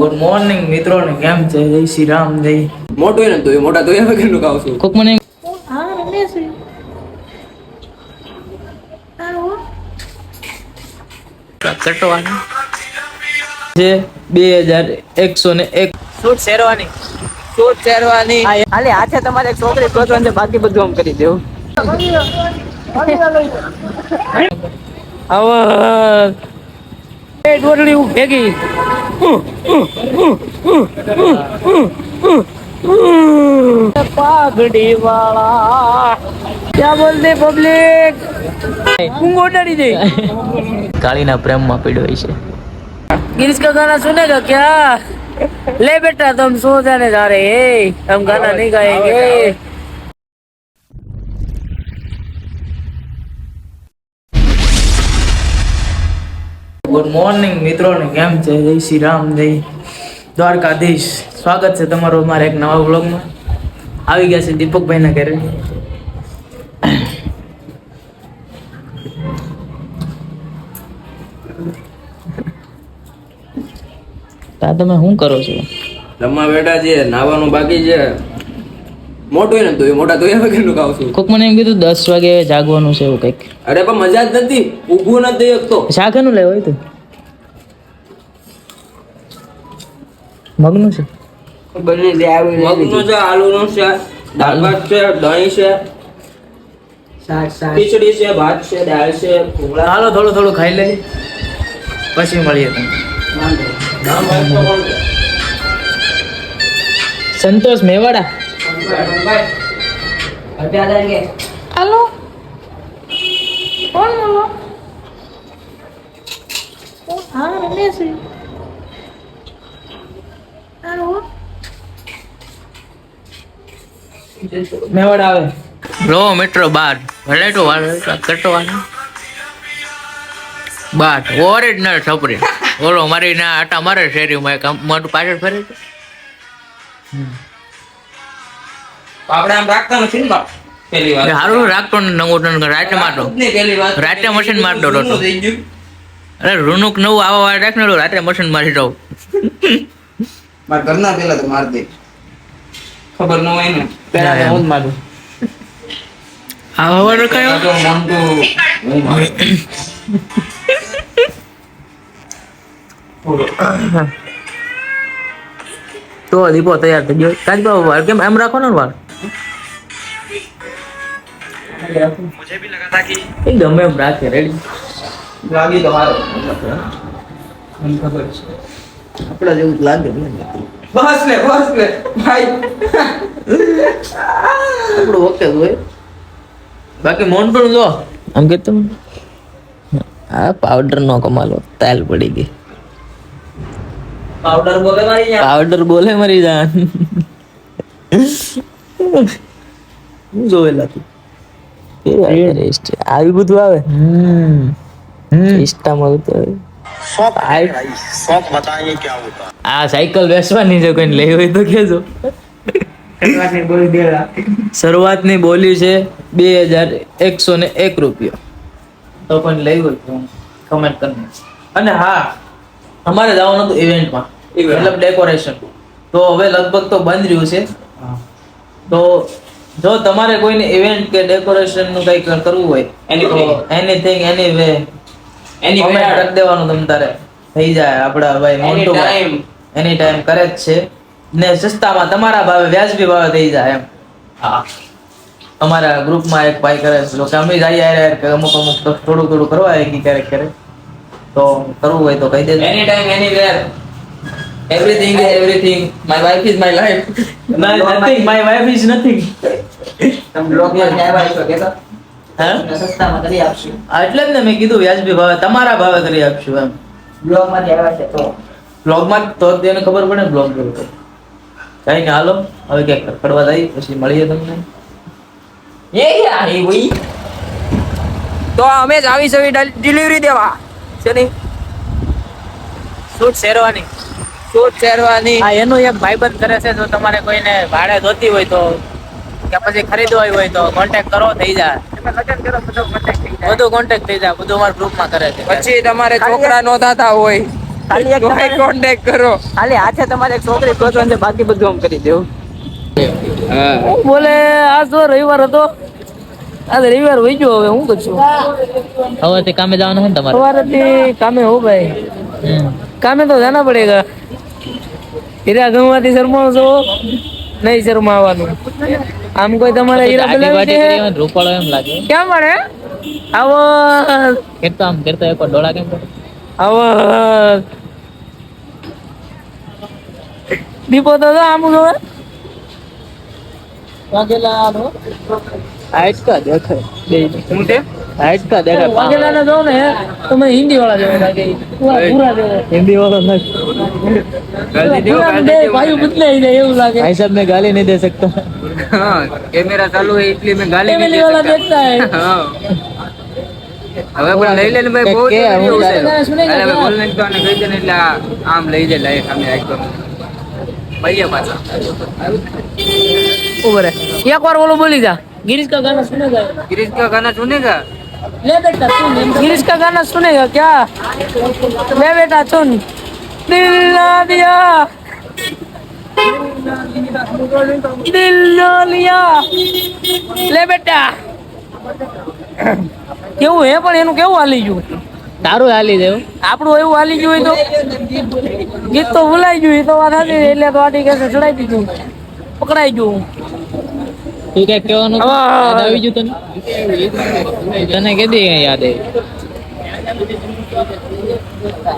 Good morning મિત્રોને. કેમ છે? જય શ્રી રામ જય. મોટો ને તો મોટા તો એ વગરનું ગાવ છું. કોક મને કટવાની છે. બે હજાર એકસો ને એક. શૂટ શેરવાની. શૂટ શેરવાની. હાલે હાથે તમારે એક છોકરી શોધવાની છે બાકી બધું આમ કરી દેવું. હવે ડોરડી ભેગી. પાઘડી વાળા ક્યાં બોલતે પબ્લિક હું ગોટાડી દે કાળીના પ્રેમમાં પીડવાય છે गिरीश का गाना सुनेगा क्या ले बेटा तुम सो जाने जा रहे हैं हम गाना नहीं गाएंगे ગુડ મોર્નિંગ મિત્રોને. કેમ છે? જય શ્રી રામ, જય દ્વારકાધીશ. સ્વાગત છે તમારું અમારા એક નવા વ્લોગમાં. આવી ગયા છે દીપકભાઈના ઘરે. તા તમે શું કરો છો? રમવા બેઠા છે નાવાનું બાકી છે. મોટું એને તો મોટા ધોયા એ વગરનું ખાવ છું. કોક મને એમ કીધું દસ વાગે જાગવાનું છે એવું કંઈક. અરે પણ મજા જ નથી. ઊભું નથી એક તો. શાખાનું લેવું હોય તો. મગનું છે? મગનું છે. આલુનું છે દાળ ભાત છે દહીં છે ખીચડી છે ભાત છે દાળ છે હાલો થોડું થોડું ખાઈ લે પછી મળીએ તમે નામ હોય તો કોણ છે? સંતોષ મેવાડા? હેલો કોણ બોલો હા રમેશ મેવડ આવે. લો મેટ્રો બાર. ભલેટો વાળો કટો વાળો બાર. ઓરિજિનલ છપરી. બોલો મારી ના આટા મારે શેરીમાં એક મોટું પાછળ ફરે છે. આપણે આમ રાખતા નથી ને બાપ પેલી વાર હારું રાખતો ને નવું રાતે વાર રાતે મશીન મારતો. હતો. અરે રૂનુક નવું આવા વાળા રાખ ને રાતે મશીન મારી દઉં મારા ઘરના પેલા તો માર દે. ખબર ન હોય ને. પેલા હું જ મારું. આ હવાનો કયો? તો દીપો તૈયાર થઈ ગયો. કાજ બાબુ કેમ? એમ રાખો ને વાળ એ ગમે એમ રાખે રેડી લાગી તો હારો મને ખબર છે આપડા જેવું જ લાગે બસ લે બસ લે ભાઈ આપણું ઓકે હોય બાકી મોન્ટું જો આમ કે તું આ પાવડર નો કમાલો તાલ પડી ગઈ પાવડર બોલે મારી પાવડર બોલે મરી જાન જોયેલા તું આવી બધું આવે? આ સાયકલ બેસવાની છે કોઈને લેવી હોય તો કેજો શરૂઆતની બોલી છે બે હજાર એકસો ને એક રૂપિયો. તો પણ લઈ હોય કમેન્ટ કરીને અને હા અમારે જવાનું હતું ઇવેન્ટમાં મતલબ ડેકોરેશન તો હવે લગભગ તો બંધ રહ્યું છે. તો જો તમારે કોઈને ઇવેન્ટ કે ડેકોરેશનનું કઈ કરવું હોય એનીથિંગ એનીથિંગ એની વે એની કરી દેવાનું તમ તારે. થઈ જાય આપડા ભાઈ મોટો Anytime. એની ટાઈમ કરે જ છે. ને સસ્તામાં તમારા ભાવે વ્યાજબી ભાવે થઈ જાય એમ. હા. અમારા ગ્રુપમાં એક ભાઈ કરે છે. કે અમે જઈએ કે અમુક અમુક થોડું થોડું કરવા કે ક્યારેક ક્યારેક. તો કરવું હોય તો કહી દેજો. Any time any where everything is everything my wife is my life nothing my wife is nothing તમે બ્લોગ ક્યાં આવ્યા છો કેતા સસ્તામાં કરી આપશું. એટલે જ ને મેં કીધું વ્યાજબી ભાવે તમારા ભાવે કરી આપશું એમ. બ્લોગ આવ્યા છે તો. બ્લોગમાં તો તેને ખબર પડે બ્લોગ જોયું તો. કઈ નહીં હાલો હવે ક્યાંક કરવા જાય પછી મળીએ તમને. એ આવી ભાઈ? તો અમે જ આવી છે ડિલિવરી દેવા. છે નહીં શૂટ શેરવાની? શૂટ શેરવાની હા એનું એક ભાઈબંધ કરે છે જો તમારે કોઈને ભાડે જોતી હોય તો કે પછી ખરીદવા હોય તો કોન્ટેક્ટ કરો થઈ જાય. બધું કોન્ટેક્ટ થઈ જાય. બધું અમારા ગ્રુપમાં કરે છે. પછી તમારે છોકરા નો થતા હોય ખાલી એક ભાઈ કોન્ટેક્ટ કરો. ખાલી હાથે તમારે એક છોકરી ગોતવાની છે બાકી બધું આમ કરી દેવું હા. બોલે આ તો રવિવાર હતો. આજ રવિવાર વહી ગયો હવે હું કરશું? તે કામે જવાનું છે ને તમારે? સવારેથી કામે હો ભાઈ. કામે તો જાના પડેગા હીરા ગમવાથી શરમાવો છો? નહીં શરમાવાનું. આમ કોઈ તમારે હીરા હોય ને રૂપાળો એમ લાગે. કેમ મળે આવો કેતો આમ કરતો એક ડોળા કેમ કરે? આવો દીપો તો જો આમ જોવે. આઈટ કા દેખાય. બે છે? ગાલી નહીં દે શકતા. હવે લઈ લે ભાઈ બહુ કે આમ લઈ જાય લાઈફ અમે એકદમ ભઈએ પાછા. ઉભરે એક વાર બોલો બોલી જા. गिरीश का गाना ગિરીશ કા ગાના गाना सुनेगा ले बेटा सुन गिरीश का गाना सुनेगा क्या ले बेटा सुन दिल ना दिया दिल ना लिया ले બેટા કેવું હે પણ એનું કેવું હાલી ગયું તારું હાલી દેવું આપણું એવું હાલી ગયું હોય તો ગીત તો ભૂલાઈ ગયું એ તો વાત હતી એટલે તો આટી કેસે ચડાઈ દીધું પકડાઈ ગયું તું કંઈક કહેવાનું? આવી ગયું તને? તને કેદી યાદ આવી?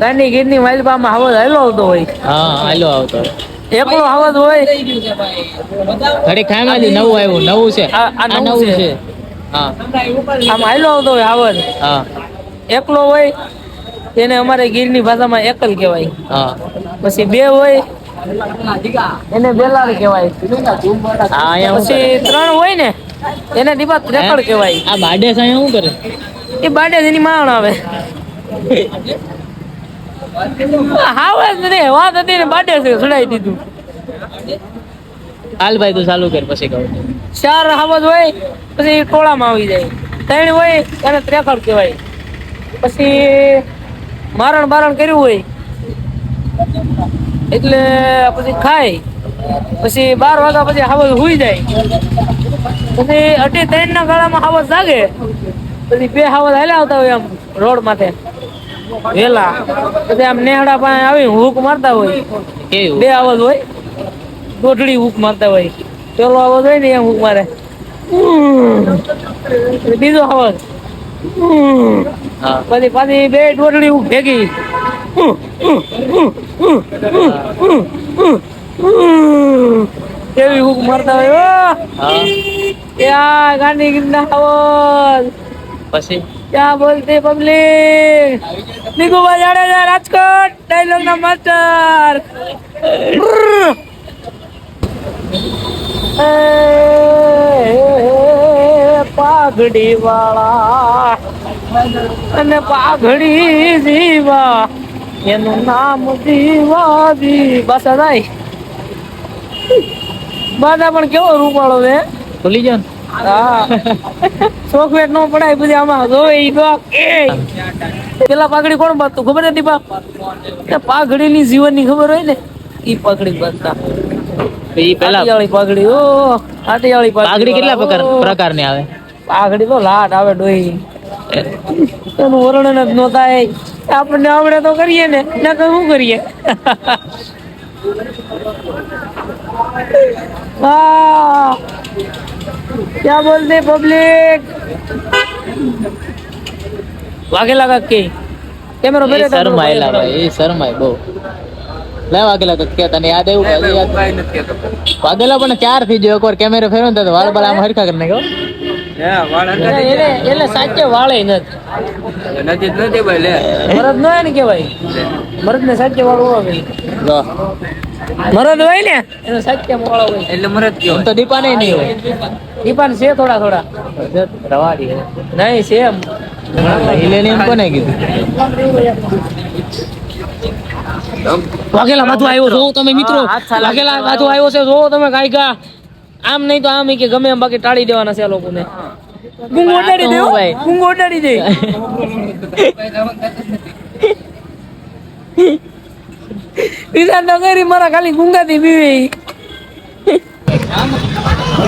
ગાંડી ગીરની માલપામાં હવાજ હાલો આવતો હોય. હા હાલો આવતો એકલો હવાજ હોય. ઘડી ખાઈ નવું આવ્યું નવું છે. આ- નવું છે. છે. હા. આમ હાલો આવતો હોય હવાજ હા. એકલો હોય તેને અમારે ગીરની ભાષામાં એકલ કહેવાય. હા. પછી બે હોય એને બેલાડ કહેવાય. હા અહીંયા પછી ત્રણ હોય ને એને દીપા ત્રેકડ કહેવાય. આ બાડે સાહેબ શું કરે? એ બાડે એની માણ આવે. હાવે જ રે વાત હતી ને બાડે છે સડાઈ દીધું. હાલ ભાઈ તું ચાલુ કર પછી કહું. ચાર હાવજ હોય પછી ટોળામાં આવી જાય. ત્રણ હોય એને ત્રેકડ કહેવાય. પછી મારણ બારણ કર્યું હોય. એટલે પછી ખાય. પછી બાર વાગ્યા પછી હાવજ હુઈ જાય. પછી અઢી ત્રણ ના ગાળામાં હાવજ જાગે. પછી બે હાવજ હાલ્યા આવતા હોય આમ રોડ માથે. વેલા. પછી આમ નેહડા પાસે આવી હુક મારતા હોય. બે અવાજ હોય. દોઢડી હુક મારતા હોય. પેલો અવાજ હોય ને એમ હુક મારે. બીજો અવાજ હા પછી પાછી બે ટોટલી ભેગી. કેવી હુક મરતા હોય ક્યાં ગાંધી ગીરના આવો પછી? ક્યાં બોલતી પબ્લિક? નિકુભાઈ જાડેજા રાજકોટ ડાયલોગ ના માસ્ટર પાઘડી વાળા અને પાઘડી જીવા. એનું નામ જીવાજી બસ અદાય બાદા પણ કેવો રૂપાળો છે? ભૂલી જાવ ચોકલેટ નો પડાય બધી આમાં જોવે ઈ તો એ પેલા પાઘડી કોણ બાંધતું ખબર નથી બાપની જીવનની ખબર હોય ને ઈ પાઘડી બાંધતા. ઈ પેલા પાઘડી ઓ આટિયાળી પાઘડી કેટલા પ્રકાર પ્રકારની આવે? પાઘડી તો લાટ આવે ડોઈ એનું વર્ણન જ નો થાય. આપણને આવડે તો કરીએ ને ના તો શું કરીએ ક્યાં બોલતી પબ્લિક વાઘેલા કાકી કેમેરો ભરે શરમાયેલા ભાઈ એ શરમાય બહુ. લાવ વાઘેલા કાકી તને યાદ આવ્યું? વાઘેલા પણ ચાર થઈ એકવાર કેમેરો ફેરવ્યો ને તો વાળ બાળ આમ હરખા કરી નાખ્યો. એને સાચે વાળે નથી. નથી નથી ભાઈ લે. મરદ ન ને કેવાય મરદ ને સાચે વાળું હોય મરદ હોય ને એનો સાચે વાળો હોય. એટલે મરદ કહેવાય. તો દીપાને નહીં હોય. દીપાન છે થોડા થોડા. રવાડી નહીં છે એમ. હિલેનિયમ કોને કીધું? વાઘેલા માથું આવ્યો છો. તમે મિત્રો વાઘેલા માથું આવ્યો છે. જો તમે કાઈ ગા આમ નહીં તો આમ કે ગમે એમ બાકી ટાળી દેવાના છે આ લોકોને. ગુંગ ઉડાડી દે ગુંગો ઉડાડી દે. બીજા તો કરી મારા ખાલી ગુંગાથી પીવી.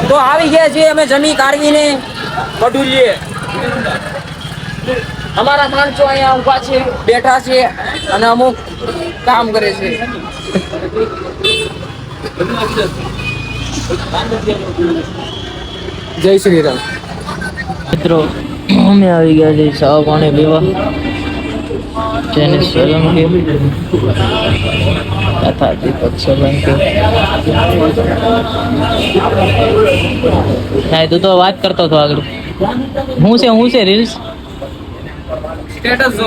તો આવી ગયા છીએ અમે જમી કાઢવીને કડુલીએ અમારા માણસો અહીંયા ઊભા છે બેઠા છે અને અમુક કામ કરે છે. જય શ્રી રામ. મિત્રો અમે આવી ગયા છીએ સાવ પાણી પીવા જેને સોલંકી તથા દીપક સોલંકી. ના તું તો વાત કરતો હતો આગળ. હું છે હું છે reels? Status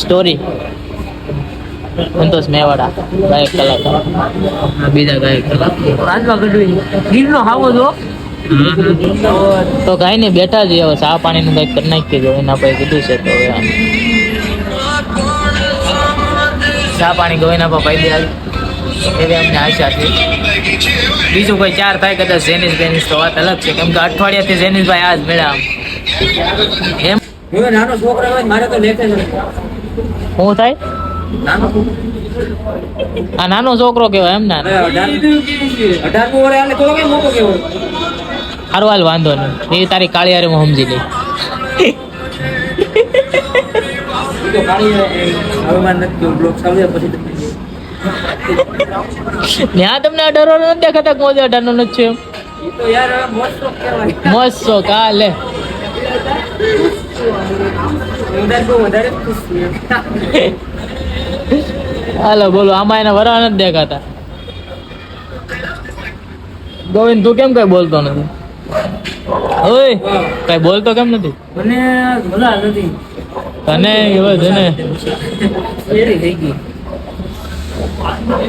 story Santosh Mewada ગાયક કલાકાર. બીજા ગાયક કલાકાર. રાજવા ગઢવી. ગીરનો હાવો જો તો કઈ નહીં બેઠા જ હવે ચા પાણીનું કંઈક કરી નાખીએ દો એના પછી કીધું છે તો હવે. ચા પાણી ગોઈના પર પાઈ દે એવી અમને આશા છે. બીજું કોઈ ચાર થાય કદાચ જેનિસ બેનિસ તો વાત અલગ છે. કેમ કે અઠવાડિયાથી જેનિસભાઈ આજ મળ્યા એમ? નાનો છોકરો હોય મારે તો લેખે શું થાય? નાનો? આ નાનો છોકરો કેવાય એમ ના? અઢારનું વરે આલે થોડો કઈ મોટો કેવો? હારું હાલ, વાંધો નહીં. એ તારી કાળી હારે હું સમજી લઈ ત્યાં તમને અઢારો નથી દેખાતા મોજે અઢાર નથી એમ? મોજ શોખ મસ્ત શોખ, હા, લે. વધારે બહુ વધારે જ ખુશ છું એમ. હાલો, બોલો, આમાં એના વરા નથી દેખાતા. ગોવિંદ, તું કેમ કઈ બોલતો નથી? ઓય કઈ બોલતો કેમ નથી? મને મજા નથી. તને એવા છે ને?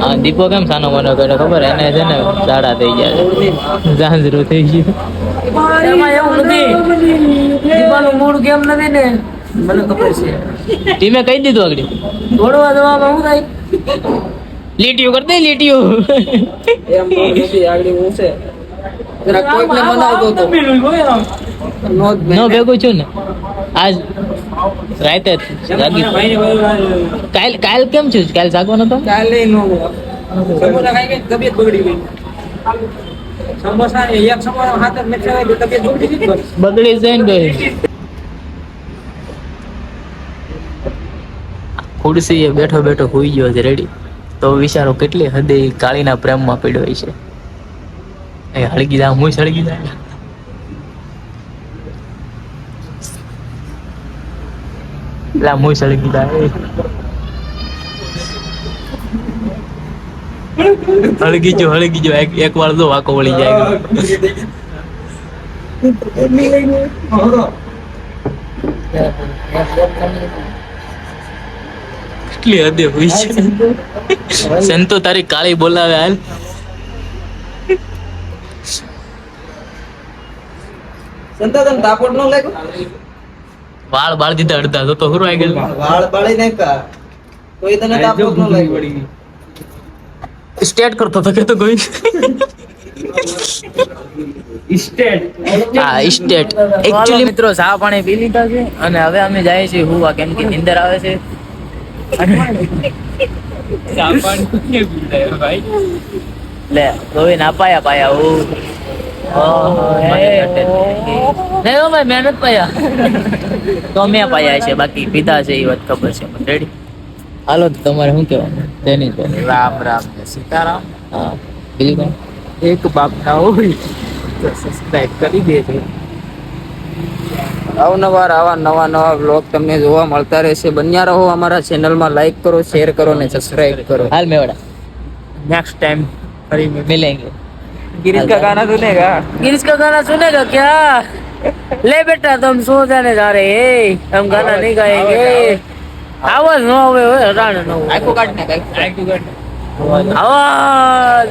આ દીપો કેમ સાનો મને કર્યો? ખબર? એને છે ને દાડા થઈ ગયા છે. ઝાંઝરું થઈ ગયું. એમાં એવું નથી. દીપાનું મૂડ કેમ નથી ને? મને ખબર છે. ટીમે કહી દીધું આગળ. દોડવા જવામાં થાય? લીટીઓ કરી દે લીટીઓ એમ નથી આગળ હું છે. જરા કોઈકને મનાવતો હતો. નો ભેગું છું ને. આજ રાતે જાગી કાલ કાલ કેમ છું? કાલ જાગવાનો હતો કાલે નો. સમોસા ખાઈ ગઈ તબિયત બગડી ગઈ. સમોસા એક સમોસા હાથ જ નથી તબિયત બગડી ગઈ બગડી જાય ને ભાઈ ખુરશી એ બેઠો બેઠો હોઈ ગયો છે રેડી તો વિચારો કેટલી હદે કાળીના પ્રેમમાં પડ્યો હોય છે. એ હળગી જા હું હળગી જાય લા મું સળગી જાય હળગી જો હળગી જો એક એક વાર તો વાકો વળી જાય. કેટલી હદે હોય છે. સંતો તારી કાળી બોલાવે હાલ. સંતાદન તાપડ નો લાગ્યો? વાળ બાળ દીધા અડધા તો તો હુરો આઈ ગયો વાળ બાળી નાખા કા કોઈ તને તાપડ નો લાગ્યો. સ્ટેટ કરતો તો કે તો કોઈ હા સ્ટેટ. એકચ્યુઅલી મિત્રો ચા પાણી પી લીધા છે અને હવે અમે જાય છે હુવા કેમ કે નીંદર આવે છે. લે ના પાયા પાયા ઓ નહીં ભાઈ મહેનત પાયા. તો અમે પાયા છે બાકી પિતા છે એ વાત ખબર છે. મને રેડી હાલો તમારે શું કહેવાનું? તેની જ રામ રામ સીતારામ. હા બીજું કંઈ એક બાપના હોય તો સબસ્ક્રાઈબ કરી દેજો. અવનવાર આવા નવા નવા બ્લોગ તમને જોવા મળતા રહેશે. બન્યા રહો અમારા ચેનલમાં લાઈક કરો શેર કરો ને સબસ્ક્રાઈબ કરો. હાલ મેવાડા. નેક્સ્ટ ટાઈમ ફરી મિલેંગે गिरीश का गाना सुनेगा गिरीश का गाना सुनेगा क्या ले बेटा तुम सो जाने जा रहे हैं हम गाना नहीं गाएंगे आवाज नो आवे ओए हटाने नो आंखों काटने का आंखों काटने आवाज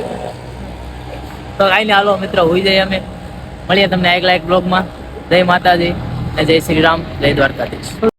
તો કાંઈ નહીં હાલો મિત્રો હોઈ જાય અમે મળીએ તમને એક લાઈક બ્લોગમાં જય માતાજી અને જય શ્રી રામ જય દ્વારકાધીશ